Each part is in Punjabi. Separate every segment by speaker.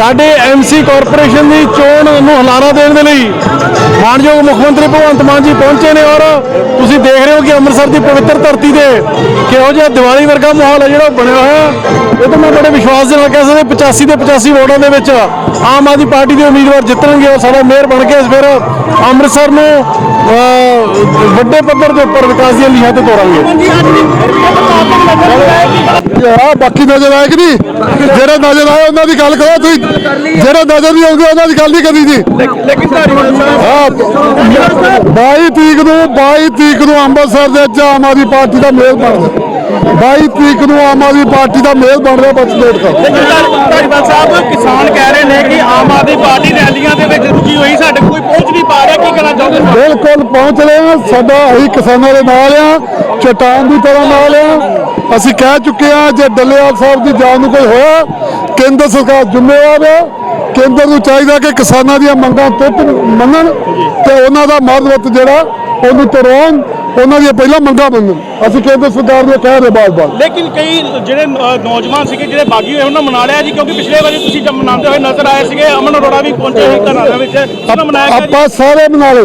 Speaker 1: ਸਾਡੇ ਐਮਸੀ ਕਾਰਪੋਰੇਸ਼ਨ ਦੀ ਚੋਣ ਨੂੰ ਹਲਾਰਾ ਦੇਣ ਦੇ ਲਈ ਮਾਨਯੋਗ ਮੁੱਖ ਮੰਤਰੀ ਭਗਵੰਤ ਮਾਨ ਜੀ ਪਹੁੰਚੇ ਨੇ ਔਰ ਤੁਸੀਂ ਦੇਖ ਰਹੇ ਹੋ ਕਿ ਅੰਮ੍ਰਿਤਸਰ ਦੀ ਪਵਿੱਤਰ ਧਰਤੀ ਤੇ ਕਿਹੋ ਜਿਹਾ ਦੀਵਾਲੀ ਵਰਗਾ ਮਾਹੌਲ ਹੈ ਜਿਹੜਾ ਉਹ ਬਣਿਆ ਹੋਇਆ। ਇਹ ਤਾਂ ਮੈਂ ਬੜੇ ਵਿਸ਼ਵਾਸ ਦੇ ਨਾਲ ਕਹਿ ਸਕਦਾ 85 ਦੇ 85 ਵੋਟਾਂ ਦੇ ਵਿੱਚ ਆਮ ਆਦਮੀ ਪਾਰਟੀ ਦੇ ਉਮੀਦਵਾਰ ਜਿੱਤਣਗੇ ਔਰ ਸਾਡਾ ਮੇਅਰ ਬਣ ਕੇ ਫਿਰ ਅੰਮ੍ਰਿਤਸਰ ਨੂੰ ਵੱਡੇ ਪੱਧਰ ਦੇ ਉੱਪਰ ਵਿਕਾਸ ਦੀਆਂ ਲੀਹਾਂ ਤੇ ਤੋਰਾਂਗੇ।
Speaker 2: ਆ, ਬਾਕੀ ਨਜ਼ਰ ਆਏ ਕਿ ਨਹੀਂ? ਜਿਹੜੇ ਨਜ਼ਰ ਆਏ ਉਹਨਾਂ ਦੀ ਗੱਲ ਕਰੋ, ਤੁਸੀਂ ਜਿਹੜੇ ਨਜ਼ਰ ਨਹੀਂ ਆਉਂਦੇ ਉਹਨਾਂ ਦੀ ਗੱਲ ਨਹੀਂ ਕਰੀ ਜੀ।
Speaker 1: ਲੇਕਿਨ
Speaker 2: ਹਾਂ 22 ਤਰੀਕ ਨੂੰ 22 ਤਰੀਕ ਨੂੰ ਅੰਮ੍ਰਿਤਸਰ ਦੇ ਵਿੱਚ ਆਮ ਆਦਮੀ ਪਾਰਟੀ ਦਾ ਮੇਲ ਬਣਦਾ 22 ਤਰੀਕ ਨੂੰ ਆਮ ਆਦਮੀ ਪਾਰਟੀ ਦਾ ਮੇਲ ਬਣ ਰਿਹਾ, ਬਸ ਨੋਟ ਕਰ।
Speaker 1: ਧਾਰੀਵਾਲ ਸਾਹਿਬ, ਕਿਸਾਨ ਕਹਿ ਰਹੇ ਨੇ ਕਿ ਆਮ ਆਦਮੀ ਪਾਰਟੀ ਰੈਲੀਆਂ ਦੇ ਵਿੱਚ ਰੁਕੀ ਹੋਈ ਸਾਡੇ
Speaker 2: ਬਿਲਕੁਲ ਪਹੁੰਚ ਰਹੇ ਹਾਂ। ਸਾਡਾ ਅਸੀਂ ਕਿਸਾਨਾਂ ਦੇ ਨਾਲ ਆ, ਚਟਾਨ ਦੀ ਤਰ੍ਹਾਂ ਨਾਲ ਆ। ਅਸੀਂ ਕਹਿ ਚੁੱਕੇ ਆ ਜੇ ਡੱਲੇਵਾਲ ਸਾਹਿਬ ਦੀ ਜਾਨ ਨੂੰ ਕੋਈ ਹੋਇਆ, ਕੇਂਦਰ ਸਰਕਾਰ ਜ਼ਿੰਮੇਵਾਰ ਹੈ ਕੇਂਦਰ ਨੂੰ ਚਾਹੀਦਾ ਕਿ ਕਿਸਾਨਾਂ ਦੀਆਂ ਮੰਗਾਂ ਤੁੱਤ ਮੰਨਣ ਤੇ ਉਹਨਾਂ ਦਾ ਮਰਦਵਤ ਜਿਹੜਾ, ਉਹਨੂੰ ਤਰੋਣ ਉਹਨਾਂ ਦੀਆਂ ਪਹਿਲਾਂ ਮੰਗਾਂ ਮੰਨਣ ਅਸੀਂ ਕੇਂਦਰ ਸਰਕਾਰ ਨੂੰ ਕਹਿ ਰਹੇ ਬਾਰ-ਬਾਰ।
Speaker 1: ਲੇਕਿਨ ਕਈ ਜਿਹੜੇ ਨੌਜਵਾਨ ਸੀਗੇ ਜਿਹੜੇ ਬਾਗੀ ਹੋਏ ਉਹਨਾਂ ਮਨਾ ਲਿਆ ਜੀ ਕਿਉਂਕਿ ਪਿਛਲੇ ਵਾਰੀ ਤੁਸੀਂ ਜਦ ਮਨਾਉਂਦੇ ਹੋਏ ਨਜ਼ਰ ਆਏ ਸੀਗੇ ਅਮਨ ਅਰੋੜਾ ਵੀ ਪਹੁੰਚੇ ਸੀ ਘਰਾਂ ਦੇ ਵਿੱਚ। ਉਹਨਾਂ ਮਨਾਇਆ
Speaker 2: ਆਪਾਂ ਸਾਰੇ ਬਣਾ ਲਏ।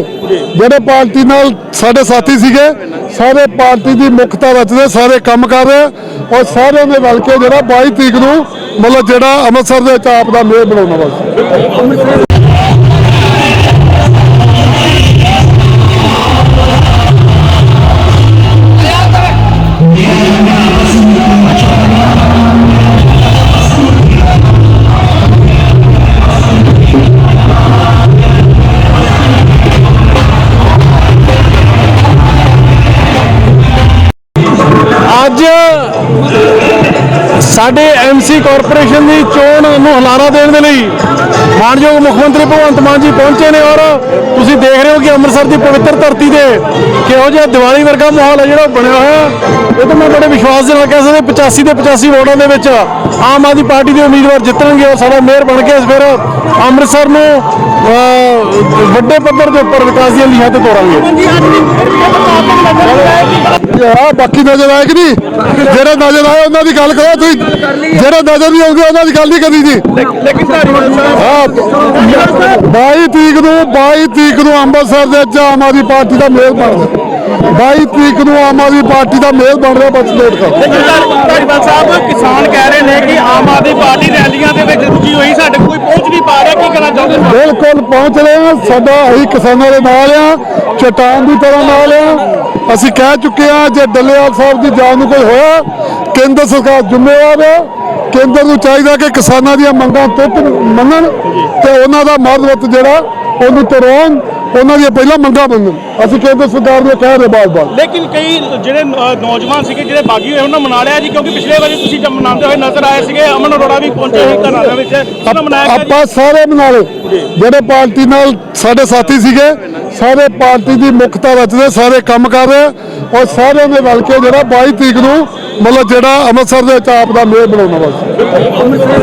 Speaker 2: ਜਿਹੜੇ ਪਾਰਟੀ ਨਾਲ ਸਾਡੇ ਸਾਥੀ ਸੀਗੇ ਸਾਰੇ ਪਾਰਟੀ ਦੀ ਮੁਖਤਾ ਰਚਦੇ ਸਾਰੇ ਕੰਮ ਕਰ ਰਹੇ ਔਰ ਸਾਰਿਆਂ ਨੇ ਰਲ ਕੇ ਜਿਹੜਾ 22 ਤਰੀਕ ਨੂੰ ਮਤਲਬ ਜਿਹੜਾ ਅੰਮ੍ਰਿਤਸਰ ਦੇ ਵਿੱਚ ਆਪ ਦਾ ਮੇਅਰ ਬਣਾਉਣਾ ਬਸ
Speaker 1: ਅੱਜ ਸਾਡੇ ਐਮਸੀ ਕਾਰਪੋਰੇਸ਼ਨ ਦੀ ਚੋਣ ਨੂੰ ਹਲਾਰਾ ਦੇਣ ਦੇ ਲਈ ਮਾਨਯੋਗ ਮੁੱਖ ਮੰਤਰੀ ਭਗਵੰਤ ਮਾਨ ਜੀ ਪਹੁੰਚੇ ਨੇ ਔਰ ਤੁਸੀਂ ਦੇਖ ਰਹੇ ਹੋ ਕਿ ਅੰਮ੍ਰਿਤਸਰ ਦੀ ਪਵਿੱਤਰ ਧਰਤੀ ਤੇ ਕਿਹੋ ਜਿਹਾ ਦੀਵਾਲੀ ਵਰਗਾ ਮਾਹੌਲ ਹੈ ਜਿਹੜਾ ਉਹ ਬਣਿਆ ਹੋਇਆ। ਇਹ ਤਾਂ ਮੈਂ ਬੜੇ ਵਿਸ਼ਵਾਸ ਦੇ ਨਾਲ ਕਹਿ ਸਕਦਾ 85 ਦੇ 85 ਵੋਟਾਂ ਦੇ ਵਿੱਚ ਆਮ ਆਦਮੀ ਪਾਰਟੀ ਦੇ ਉਮੀਦਵਾਰ ਜਿੱਤਣਗੇ ਔਰ ਸਾਡਾ ਮੇਅਰ ਬਣ ਕੇ ਫਿਰ ਅੰਮ੍ਰਿਤਸਰ ਨੂੰ ਵੱਡੇ ਪੱਧਰ ਦੇ ਉੱਪਰ ਵਿਕਾਸ ਦੀਆਂ ਲੀਹਾਂ ਤੇ ਤੋਰਾਂਗੇ।
Speaker 2: ਆ ਬਾਕੀ ਨਜ਼ਰ ਆਏ ਕਿ ਨਹੀਂ? ਜਿਹੜੇ ਨਜ਼ਰ ਆਏ ਉਹਨਾਂ ਦੀ ਗੱਲ ਕਰੋ ਤੁਸੀਂ ਜਿਹੜੇ ਨਜ਼ਰ ਨਹੀਂ ਆਉਂਦੇ ਉਹਨਾਂ ਦੀ ਗੱਲ ਨਹੀਂ ਕਰੀ ਜੀ।
Speaker 1: ਲੇਕਿਨ ਧਾਰੀਵਾਲ ਸਾਹਿਬ
Speaker 2: ਹਾਂ 22 ਤਰੀਕ ਨੂੰ 22 ਤਰੀਕ ਨੂੰ ਅੰਮ੍ਰਿਤਸਰ ਦੇ ਵਿੱਚ ਆਮ ਆਦਮੀ ਪਾਰਟੀ ਦਾ ਮੇਲ ਬਣਦਾ 22 ਤਰੀਕ ਨੂੰ ਆਮ ਆਦਮੀ ਪਾਰਟੀ ਦਾ ਮੇਲ ਬਣ ਰਿਹਾ ਬਸ ਨੋਟ ਕਰ।
Speaker 1: ਧਾਰੀਵਾਲ ਸਾਹਿਬ ਕਿਸਾਨ ਕਹਿ ਰਹੇ ਨੇ ਕਿ ਆਮ ਆਦਮੀ ਪਾਰਟੀ ਰੈਲੀਆਂ ਦੇ ਵਿੱਚ ਰੁਕੀ ਹੋਈ ਸਾਡੇ ਕੋਈ ਪਹੁੰਚ ਨਹੀਂ ਪਾ ਰਿਹਾ ਕੀ ਕਹਿਣਾ ਚਾਹੁੰਦੇ ਹੋ?
Speaker 2: ਬਿਲਕੁਲ ਪਹੁੰਚ ਰਹੇ ਹਾਂ ਸਾਡਾ ਅਸੀਂ ਕਿਸਾਨਾਂ ਦੇ ਨਾਲ ਆ ਚਟਾਨ ਦੀ ਤਰ੍ਹਾਂ ਨਾਲ ਆ ਅਸੀਂ ਕਹਿ ਚੁੱਕੇ ਆ ਜੇ ਡੱਲੇਵਾਲ ਸਾਹਿਬ ਦੀ ਜਾਨ ਨੂੰ ਕੋਈ ਹੋਇਆ ਕੇਂਦਰ ਸਰਕਾਰ ਜ਼ਿੰਮੇਵਾਰ ਹੈ। ਕੇਂਦਰ ਨੂੰ ਚਾਹੀਦਾ ਕਿ ਕਿਸਾਨਾਂ ਦੀਆਂ ਮੰਗਾਂ ਤੁੱਤ ਮੰਨਣ ਤੇ ਉਹਨਾਂ ਦਾ ਮਰਦਵਤ ਜਿਹੜਾ ਉਹਨੂੰ ਤਰੋਣ ਉਹਨਾਂ ਦੀਆਂ ਪਹਿਲਾਂ ਮੰਗਾਂ ਮੰਨਣ। ਅਸੀਂ ਕੇਂਦਰ ਸਰਕਾਰ ਨੂੰ ਕਹਿ ਰਹੇ ਬਾਰ-ਬਾਰ
Speaker 1: ਲੇਕਿਨ ਕਈ ਜਿਹੜੇ ਨੌਜਵਾਨ ਸੀਗੇ ਜਿਹੜੇ ਬਾਗੀ ਹੋਏ ਉਹਨਾਂ ਮਨਾ ਲਿਆ ਜੀ ਕਿਉਂਕਿ ਪਿਛਲੇ ਵਾਰੀ ਤੁਸੀਂ ਜਦ ਮਨਾਉਂਦੇ ਹੋਏ ਨਜ਼ਰ ਆਏ ਸੀਗੇ ਅਮਨ ਅਰੋੜਾ ਵੀ ਪਹੁੰਚੇ ਸੀ ਘਰਾਂ ਦੇ ਵਿੱਚ। ਉਹਨਾਂ ਮਨਾਇਆ
Speaker 2: ਆਪਾਂ ਸਾਰੇ ਬਣਾ ਲਏ। ਜਿਹੜੇ ਪਾਰਟੀ ਨਾਲ ਸਾਡੇ ਸਾਥੀ ਸੀਗੇ ਸਾਰੇ ਪਾਰਟੀ ਦੀ ਮੁਖਤਾ ਰਚਦੇ ਸਾਰੇ ਕੰਮ ਕਰ ਰਹੇ ਔਰ ਸਾਰਿਆਂ ਦੇ ਰਲ ਕੇ ਜਿਹੜਾ 22 ਤਰੀਕ ਨੂੰ ਮਤਲਬ ਜਿਹੜਾ ਅੰਮ੍ਰਿਤਸਰ ਦੇ ਵਿੱਚ ਆਪ ਦਾ ਮੇਅਰ ਬਣਾਉਣਾ ਬਸ